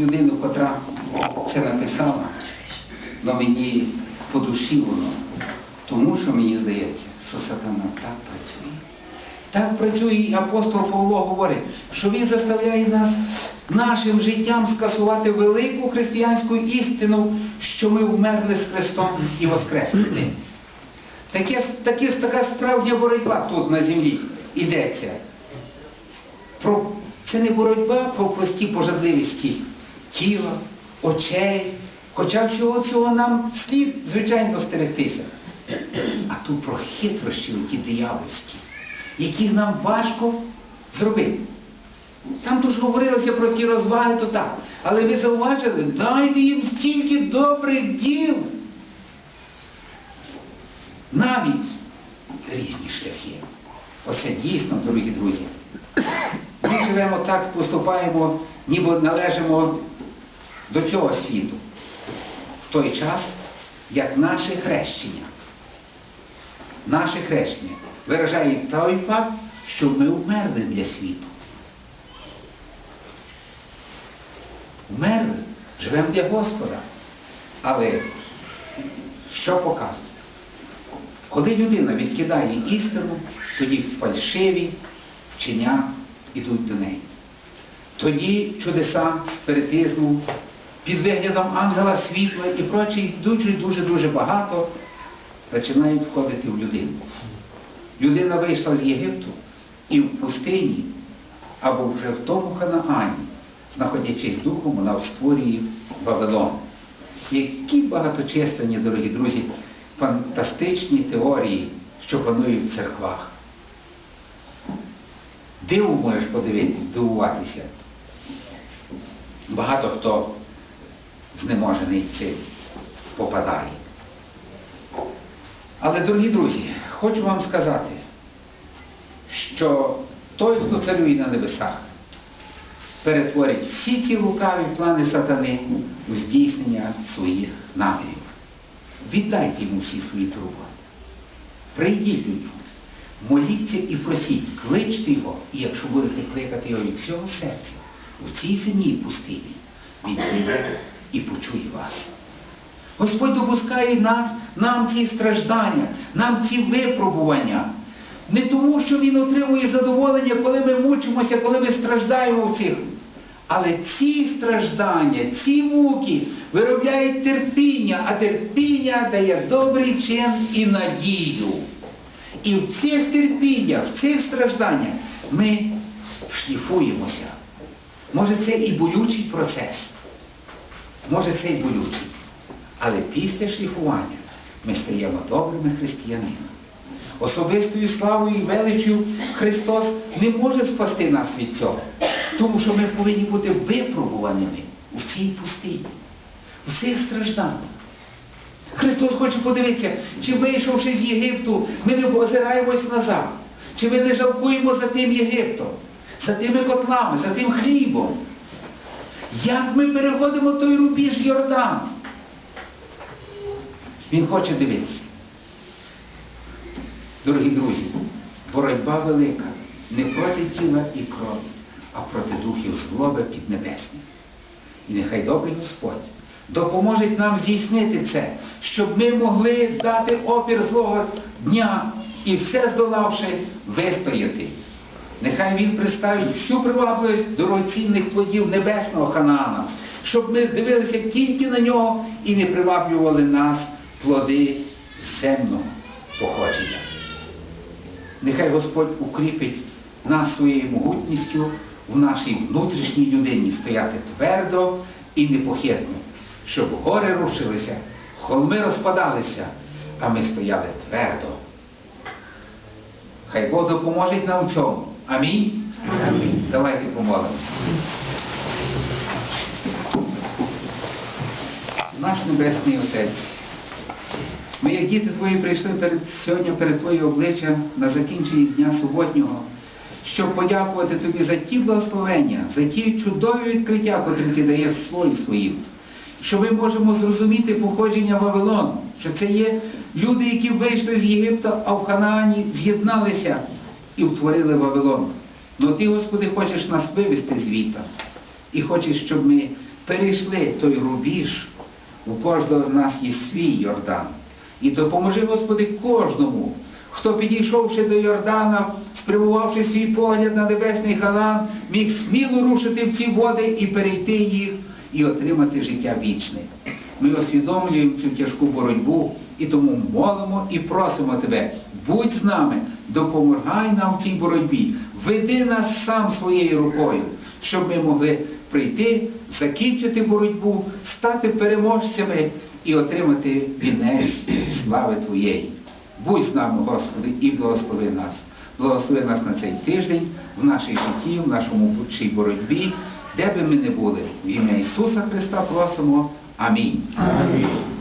людину, котра це написала, але мені по душі воно. Тому що мені здається, що сатана так працює. Так працює і апостол Павло говорить, що він заставляє нас нашим життям скасувати велику християнську істину, що ми вмерли з Христом і воскресли. Таке, таке, така справжня боротьба тут на землі йдеться. Про, це не боротьба про прості пожадливості тіла, очей, хоча всього цього нам слід, звичайно, стерегтися. А тут про хитрощі ті диявольські, яких нам важко зробити. Там дуже говорилося про ті розваги, то так. Але ви зауважили, дайте їм стільки добрих діл. Навіть різні шляхи. Оце дійсно, дорогі друзі. Ми живемо так, поступаємо, ніби належимо до цього світу. В той час, як наше хрещення. Наше хрещення виражає той факт, що ми вмерли для світу. Вмерли, живемо для Господа. Але що показує? Коли людина відкидає істину, тоді фальшиві вчення йдуть до неї. Тоді чудеса спиритизму, під виглядом ангела світла і прочі дуже-дуже-дуже багато починають входити в людину. Людина вийшла з Єгипту і в пустині або вже в тому Ханаані, знаходячись духом, вона створює Вавилон. Які багаточисленні, дорогі друзі, фантастичні теорії, що панують в церквах. Диву можеш подивитись, дивуватися. Багато хто знеможений цим попадає. Але, дорогі друзі, хочу вам сказати, що той, хто царює на небесах, перетворить всі ці лукаві плани сатани у здійснення своїх намірів. Віддайте йому всі свої турботи. Прийдіть до нього, моліться і просіть, кличте його, і якщо будете кликати його від всього серця, у цій земній пустині, він прийде і почує вас. Господь допускає нас, нам ці страждання, нам ці випробування. Не тому, що Він отримує задоволення, коли ми мучимося, коли ми страждаємо в цих. Але ці страждання, ці муки виробляють терпіння, а терпіння дає добрий чин і надію. І в цих терпіннях, в цих стражданнях ми шліфуємося. Може це і болючий процес, може це і болючий. Але після шліфування ми стаємо добрими християнами. Особистою славою і величю Христос не може спасти нас від цього, тому що ми повинні бути випробуваними у цій пустині, у цих стражданнях. Христос хоче подивитися, чи вийшовши з Єгипту, ми не озираємось назад, чи ми не жалкуємо за тим Єгиптом, за тими котлами, за тим хлібом. Як ми переходимо той рубіж Йордан? Він хоче дивитися. Дорогі друзі, боротьба велика не проти тіла і крові, а проти духів злоби піднебесних. І нехай добрий Господь допоможе нам здійснити це, щоб ми могли дати опір злого дня і все здолавши вистояти. Нехай Він представить всю привабливість дорогоцінних плодів небесного Ханаана, щоб ми дивилися тільки на нього і не приваблювали нас плоди земного походження. Нехай Господь укріпить нас своєю могутністю в нашій внутрішній людині стояти твердо і непохитно, щоб гори рушилися, холми розпадалися, а ми стояли твердо. Хай Бог допоможе нам в цьому. Амінь. Амінь. Давайте помолимося. Наш Небесний Отець. Ми, як діти Твої, прийшли перед, сьогодні перед Твоє обличчя на закінченні дня суботнього, щоб подякувати Тобі за ті благословення, за ті чудові відкриття, котрі Ти даєш в Слові Своїм. Що ми можемо зрозуміти походження Вавилону, що це є люди, які вийшли з Єгипта, а в Ханаані з'єдналися і утворили Вавилон. Ну Ти, Господи, хочеш нас вивести звідти. І хочеш, щоб ми перейшли той рубіж, у кожного з нас є свій Йордан. І допоможи, Господи, кожному, хто підійшовши до Йордана, спрямувавши свій погляд на небесний халан, міг сміло рушити в ці води і перейти їх, і отримати життя вічне. Ми усвідомлюємо цю тяжку боротьбу і тому молимо і просимо Тебе, будь з нами, допомагай нам в цій боротьбі, веди нас сам своєю рукою, щоб ми могли прийти, закінчити боротьбу, стати переможцями і отримати вінець слави Твоєї. Будь з нами, Господи, і благослови нас. Благослови нас на цей тиждень, в нашій житті, в нашому цій боротьбі, де би ми не були. В ім'я Ісуса Христа просимо. Амінь. Амінь.